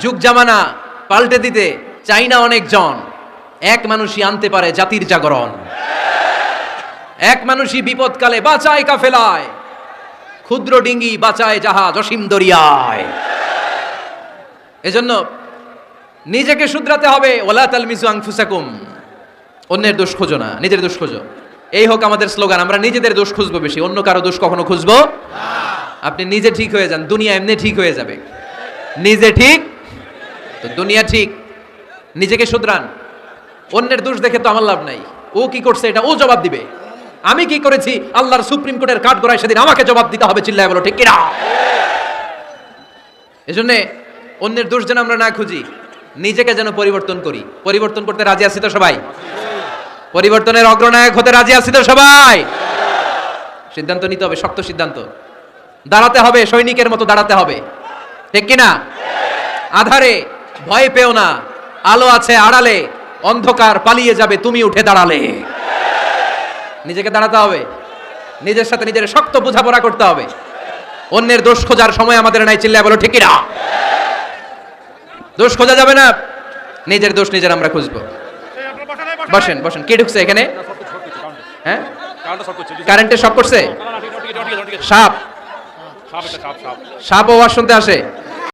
যুগ জামানা পাল্টে দিতে চাই না অনেকজন এক মানুষই আনতে পারে জাতির জাগরণ। এক মানুষই বিপদকালে বাঁচায় কাফেলায়। ক্ষুদ্র ডিঙ্গি বাঁচায় জাহাজ অসীম দরিয়ায়। এজন্য নিজেকে শুধরাতে হবে ওলা তালমিজু আংফুসাকুম অন্যের দোষ খোঁজো না, নিজের দোষ খোঁজো। এই হোক আমাদের স্লোগান, আমরা নিজেদের দোষ খুঁজবো বেশি, অন্য কারও দোষ কখনো খুঁজবো? আপনি নিজে ঠিক হয়ে যান, দুনিয়া এমনি ঠিক হয়ে যাবে। নিজে ঠিক তো দুনিয়া ঠিক, নিজেকে শুধরান। অন্যের দোষ দেখে তো আমার লাভ নাই। ও কি করছে এটা? ও জবাব দিবে। আমি কি করেছি? আল্লাহর সুপ্রিম কোর্টের কাঠ গড়ায় সেদিন আমাকে জবাব দিতে হবে, চিল্লায় বলো, ঠিক কিনা? এজন্যে অন্যের দোষ যেন আমরা না খুঁজি, নিজেকে যেন পরিবর্তন করি। পরিবর্তন করতে রাজি আছি তো সবাই? পরিবর্তনের অগ্রনায়ক হতে রাজি আছি তো সবাই? সিদ্ধান্ত নিতে হবে, শক্ত সিদ্ধান্ত। দাঁড়াতে হবে, সৈনিকের মতো দাঁড়াতে হবে। ঠিক কিনা? আধারে ভয় পেও না। আলো আছে আড়ালে, অন্ধকার পালিয়ে যাবে, তুমি উঠে দাঁড়ালে। নিজেকে দাঁড়াতে হবে। নিজের সাথে নিজের শক্ত বোঝাপড়া করতে হবে। অন্যের দোষ খোঁজার সময় আমাদের নাই, চিল্লায় বলো ঠিকই না দোষ খোঁজা যাবে না। নিজের দোষ নিজের আমরা খুঁজবো। বসেন বসেন। কে ঢুকছে এখানে? হ্যাঁ? কারেন্টে সব করছে? সাপ? সাপ ও আওয়াজ শুনতে আসে।